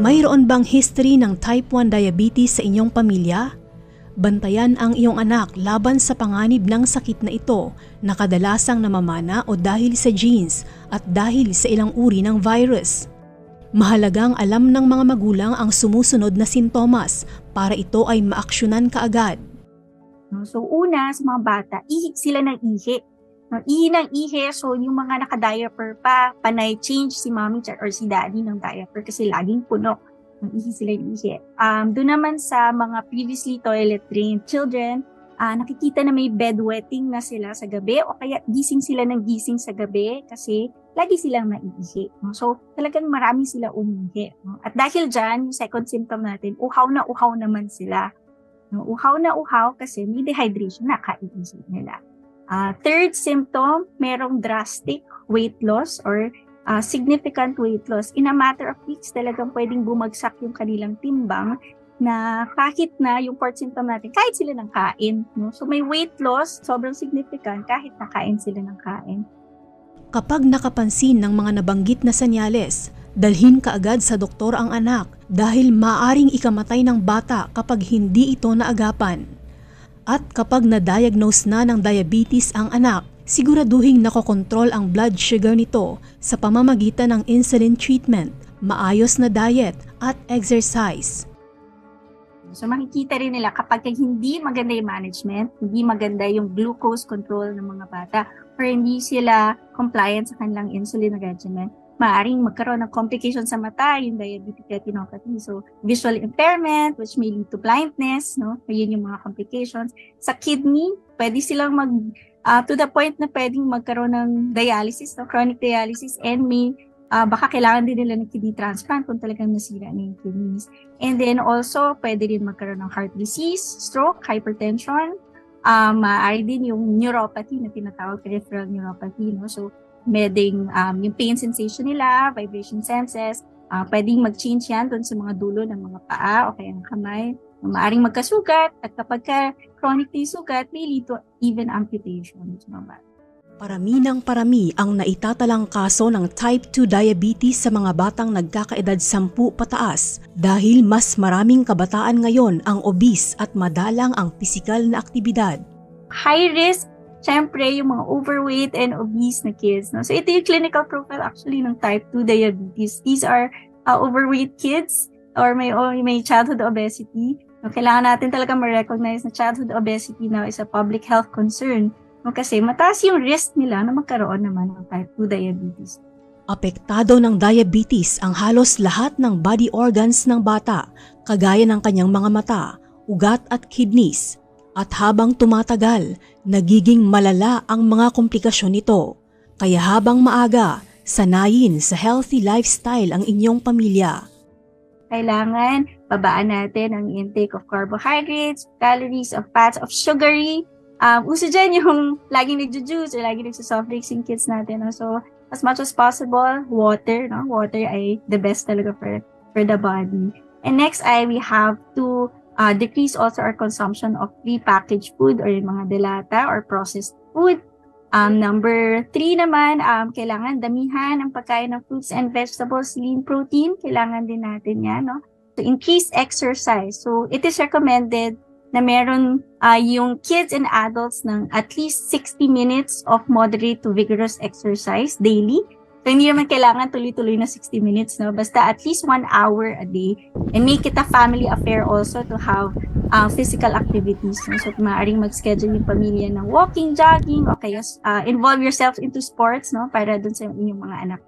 Mayroon bang history ng type 1 diabetes sa inyong pamilya? Bantayan ang iyong anak laban sa panganib ng sakit na ito na kadalasang namamana o dahil sa genes at dahil sa ilang uri ng virus. Mahalagang alam ng mga magulang ang sumusunod na sintomas para ito ay maaksyonan kaagad. So una, sa mga bata, ihi sila ng ihi. No? Ihi ng ihi, so yung mga naka-diaper pa, panay change si mommy or si daddy ng diaper kasi laging puno. No? Ihi sila ng ihi. Um, doon naman sa mga previously toilet-trained children, ah, nakikita na may bedwetting na sila sa gabi o kaya gising sila ng gising sa gabi kasi lagi silang naiihi. So, talagang marami sila umihi. At dahil dyan, yung second symptom natin, uhaw na uhaw naman sila. No, uhaw na uhaw kasi may dehydration na kaiisip nila. Ah, third symptom, merong drastic weight loss or ah, significant weight loss. In a matter of weeks, talagang pwedeng bumagsak yung kanilang timbang na kahit na yung fourth symptom natin, kahit sila ng kain. No? So may weight loss, sobrang significant kahit nakain sila ng kain. Kapag nakapansin ng mga nabanggit na senyales, dalhin kaagad sa doktor ang anak dahil maaring ikamatay ng bata kapag hindi ito naagapan. At kapag na-diagnose na ng diabetes ang anak, siguraduhing nakokontrol ang blood sugar nito sa pamamagitan ng insulin treatment, maayos na diet at exercise. So makikita rin nila kapag hindi maganda yung management, hindi maganda yung glucose control ng mga bata, or hindi sila compliant sa kanilang insulin regimen, maaaring magkaroon ng complication sa mata, yung diabetic retinopathy. So, visual impairment, which may lead to blindness, no? Yun yung mga complications. Sa kidney, pwede silang mag, ah, to the point na pwedeng magkaroon ng dialysis, no? chronic dialysis, and may ah, baka kailangan din nila ng kidney transplant kung talagang nasira na yung kidneys. And then also, pwede din magkaroon ng heart disease, stroke, hypertension, um, maaari din yung neuropathy na tinatawag peripheral neuropathy. No? So, meding um, yung pain sensation nila, vibration senses, ah, pwedeng mag-change yan doon sa mga dulo ng mga paa o kaya ng kamay. Maaring magkasugat at kapag ka chronic na yung sugat, may lead to even amputation bata. Parami ng parami ang naitatalang kaso ng type 2 diabetes sa mga batang nagkakaedad 10 pataas dahil mas maraming kabataan ngayon ang obese at madalang ang pisikal na aktibidad. high risk, syempre, yung mga overweight and obese na kids. No? So, ito yung clinical profile actually ng type 2 diabetes. These are uh, overweight kids or may, or may childhood obesity. No, kailangan natin talaga ma-recognize na childhood obesity now is a public health concern. Kasi mataas yung risk nila na magkaroon naman ng type 2 diabetes. Apektado ng diabetes ang halos lahat ng body organs ng bata, kagaya ng kanyang mga mata, ugat at kidneys. At habang tumatagal, nagiging malala ang mga komplikasyon nito. Kaya habang maaga, sanayin sa healthy lifestyle ang inyong pamilya. Kailangan babaan natin ang intake of carbohydrates, calories, of fats, of sugary. Um, uso dyan yung laging nagjo-juice or laging nagsa-soft drinks yung kids natin. No? So, as much as possible, water. No? Water ay the best talaga for, for the body. And next ay we have to uh, decrease also our consumption of prepackaged food or yung mga delata or processed food. Um, number three naman, um, kailangan damihan ang pagkain ng fruits and vegetables, lean protein. Kailangan din natin yan, no? To increase exercise. So, it is recommended na meron uh, yung kids and adults ng at least 60 minutes of moderate to vigorous exercise daily. So, hindi naman kailangan tuloy-tuloy na 60 minutes, no? Basta at least one hour a day. And make it a family affair also to have uh, physical activities. No? So, maaaring mag-schedule yung pamilya ng walking, jogging, o kaya uh, involve yourself into sports, no? Para dun sa inyong mga anak.